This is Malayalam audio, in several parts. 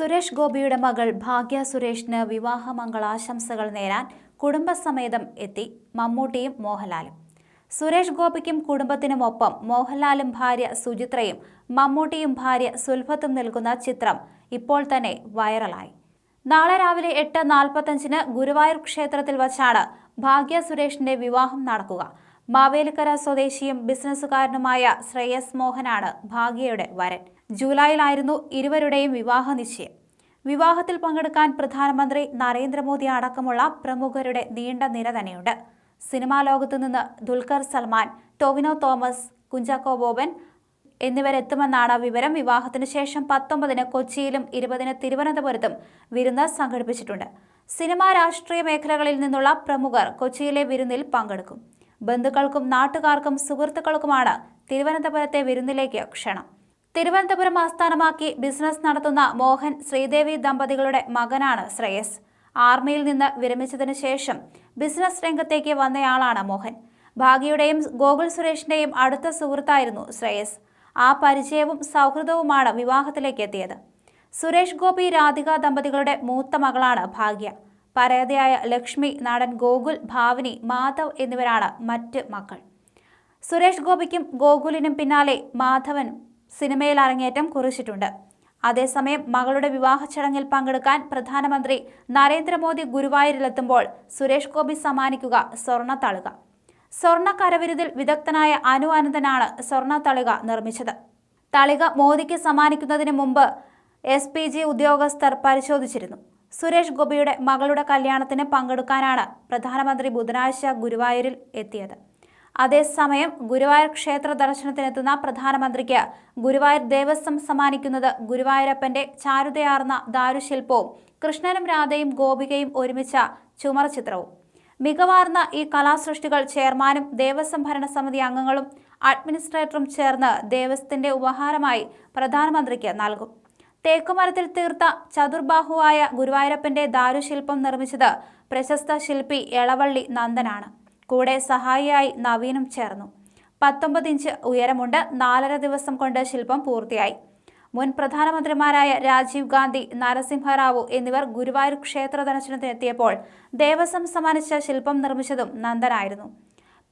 സുരേഷ് ഗോപിയുടെ മകൾ ഭാഗ്യ സുരേഷിന് വിവാഹ മംഗളാശംസകൾ നേരാൻ കുടുംബസമേതം എത്തി മമ്മൂട്ടിയും മോഹൻലാലും. സുരേഷ് ഗോപിക്കും കുടുംബത്തിനുമൊപ്പം മോഹൻലാലും ഭാര്യ സുചിത്രയും മമ്മൂട്ടിയും ഭാര്യ സുൽഫത്തും നിൽക്കുന്ന ചിത്രം ഇപ്പോൾ തന്നെ വൈറലായി. നാളെ രാവിലെ എട്ട് നാൽപ്പത്തഞ്ചിന് ഗുരുവായൂർ ക്ഷേത്രത്തിൽ വച്ചാണ് ഭാഗ്യ സുരേഷിന്റെ വിവാഹം നടക്കുക. മാവേലിക്കര സ്വദേശിയും ബിസിനസ്സുകാരനുമായ ശ്രേയസ് മോഹനാണ് ഭാഗ്യയുടെ വരൻ. ജൂലൈയിലായിരുന്നു ഇരുവരുടെയും വിവാഹ നിശ്ചയം. വിവാഹത്തിൽ പങ്കെടുക്കാൻ പ്രധാനമന്ത്രി നരേന്ദ്രമോദി അടക്കമുള്ള പ്രമുഖരുടെ നീണ്ട നിര തന്നെയുണ്ട്. സിനിമാ ലോകത്തു നിന്ന് ദുൽഖർ സൽമാൻ ടോവിനോ തോമസ് കുഞ്ചാക്കോ ബോബൻ എന്നിവരെത്തുമെന്നാണ് വിവരം. വിവാഹത്തിന് ശേഷം പത്തൊമ്പതിന് കൊച്ചിയിലും ഇരുപതിന് തിരുവനന്തപുരത്തും വിരുന്ന് സംഘടിപ്പിച്ചിട്ടുണ്ട്. സിനിമാ രാഷ്ട്രീയ മേഖലകളിൽ നിന്നുള്ള പ്രമുഖർ കൊച്ചിയിലെ വിരുന്നിൽ പങ്കെടുക്കും. ബന്ധുക്കൾക്കും നാട്ടുകാർക്കും സുഹൃത്തുക്കൾക്കുമാണ് തിരുവനന്തപുരത്തെ വിരുന്നിലേക്ക് ക്ഷണം. തിരുവനന്തപുരം ആസ്ഥാനമാക്കി ബിസിനസ് നടത്തുന്ന മോഹൻ ശ്രീദേവി ദമ്പതികളുടെ മകനാണ് ശ്രേയസ്. ആർമിയിൽ നിന്ന് വിരമിച്ചതിനു ശേഷം ബിസിനസ് രംഗത്തേക്ക് വന്നയാളാണ് മോഹൻ. ഭാഗ്യയുടെയും ഗോകുൽ സുരേഷിന്റെയും അടുത്ത സുഹൃത്തായിരുന്നു ശ്രേയസ്. ആ പരിചയവും സൗഹൃദവുമാണ് വിവാഹത്തിലേക്ക് എത്തിയത്. സുരേഷ് ഗോപി രാധിക ദമ്പതികളുടെ മൂത്ത മകളാണ് ഭാഗ്യ. പരാതിയായ ലക്ഷ്മി നടൻ ഗോകുൽ ഭാവനി മാധവ് എന്നിവരാണ് മറ്റ് മക്കൾ. സുരേഷ് ഗോപിക്കും ഗോകുലിനും പിന്നാലെ മാധവൻ സിനിമയിൽ അരങ്ങേറ്റം കുറിച്ചിട്ടുണ്ട്. അതേസമയം മകളുടെ വിവാഹ ചടങ്ങിൽ പങ്കെടുക്കാൻ പ്രധാനമന്ത്രി നരേന്ദ്രമോദി ഗുരുവായൂരിലെത്തുമ്പോൾ സുരേഷ് ഗോപി സമ്മാനിക്കുക സ്വർണ തളുക. സ്വർണ കരവിരുതിൽ വിദഗ്ധനായ അനു അനന്തനാണ് സ്വർണ തളിക നിർമ്മിച്ചത്. തളിക മോദിക്ക് സമ്മാനിക്കുന്നതിന് മുമ്പ് എസ് ഉദ്യോഗസ്ഥർ പരിശോധിച്ചിരുന്നു. സുരേഷ് ഗോപിയുടെ മകളുടെ കല്യാണത്തിന് പങ്കെടുക്കാനാണ് പ്രധാനമന്ത്രി ബുധനാഴ്ച ഗുരുവായൂരിൽ എത്തിയത്. അതേസമയം ഗുരുവായൂർ ക്ഷേത്ര ദർശനത്തിനെത്തുന്ന പ്രധാനമന്ത്രിക്ക് ഗുരുവായൂർ ദേവസ്വം സമ്മാനിക്കുന്നത് ഗുരുവായൂരപ്പന്റെ ചാരുതയാർന്ന ദാരുശില്പവും കൃഷ്ണനും രാധയും ഗോപികയും ഒരുമിച്ച ചുമർ ചിത്രവും. മികവാർന്ന ഈ കലാസൃഷ്ടികൾ ചെയർമാനും ദേവസ്വം ഭരണസമിതി അംഗങ്ങളും അഡ്മിനിസ്ട്രേറ്ററും ചേർന്ന് ദേവസ്വത്തിന്റെ ഉപഹാരമായി പ്രധാനമന്ത്രിക്ക് നൽകും. തേക്കുമരത്തിൽ തീർത്ത ചതുർബാഹുവായ ഗുരുവായൂരപ്പന്റെ ദാരുശില്പം നിർമ്മിച്ചത് പ്രശസ്ത ശില്പി എളവള്ളി നന്ദനാണ്. കൂടെ സഹായിയായി നവീനും ചേർന്നു. പത്തൊമ്പത് ഇഞ്ച് ഉയരമുണ്ട് നാലര ദിവസം കൊണ്ട് ശില്പം പൂർത്തിയായി. മുൻ പ്രധാനമന്ത്രിമാരായ രാജീവ് ഗാന്ധി നരസിംഹറാവു എന്നിവർ ഗുരുവായൂർ ക്ഷേത്ര ദർശനത്തിനെത്തിയപ്പോൾ ദേവസ്വം സമ്മാനിച്ച ശില്പം നിർമ്മിച്ചതും നന്ദനായിരുന്നു.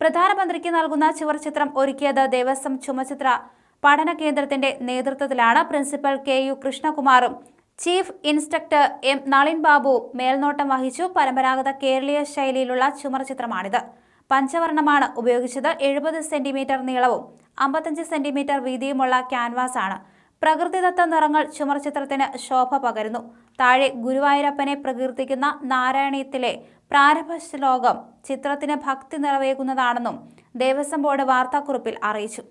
പ്രധാനമന്ത്രിക്ക് നൽകുന്ന ചുവർചിത്രം ഒരുക്കിയത് ദേവസ്വം ചുമചിത്ര പഠന കേന്ദ്രത്തിന്റെ നേതൃത്വത്തിലാണ് principal K U കൃഷ്ണകുമാറും. Chief instructor M Nalin Babu മേൽനോട്ടം വഹിച്ചു. പരമ്പരാഗത കേരളീയ ശൈലിയിലുള്ള ചുമർചിത്രമാണിത് പഞ്ചവർണമാണ് ഉപയോഗിച്ചത്. എഴുപത് സെന്റിമീറ്റർ നീളവും അമ്പത്തഞ്ച് സെന്റിമീറ്റർ വീതിയുമുള്ള ക്യാൻവാസ് ആണ് പ്രകൃതിദത്ത നിറങ്ങൾ ചുമർ ചിത്രത്തിന് ശോഭ പകരുന്നു. താഴെ ഗുരുവായൂരപ്പനെ പ്രകീർത്തിക്കുന്ന നാരായണീയത്തിലെ പ്രാരംഭ ശ്ലോകം ചിത്രത്തിന് ഭക്തി നിറവേകുന്നതാണെന്നും ദേവസ്വം ബോർഡ് വാർത്താക്കുറിപ്പിൽ അറിയിച്ചു.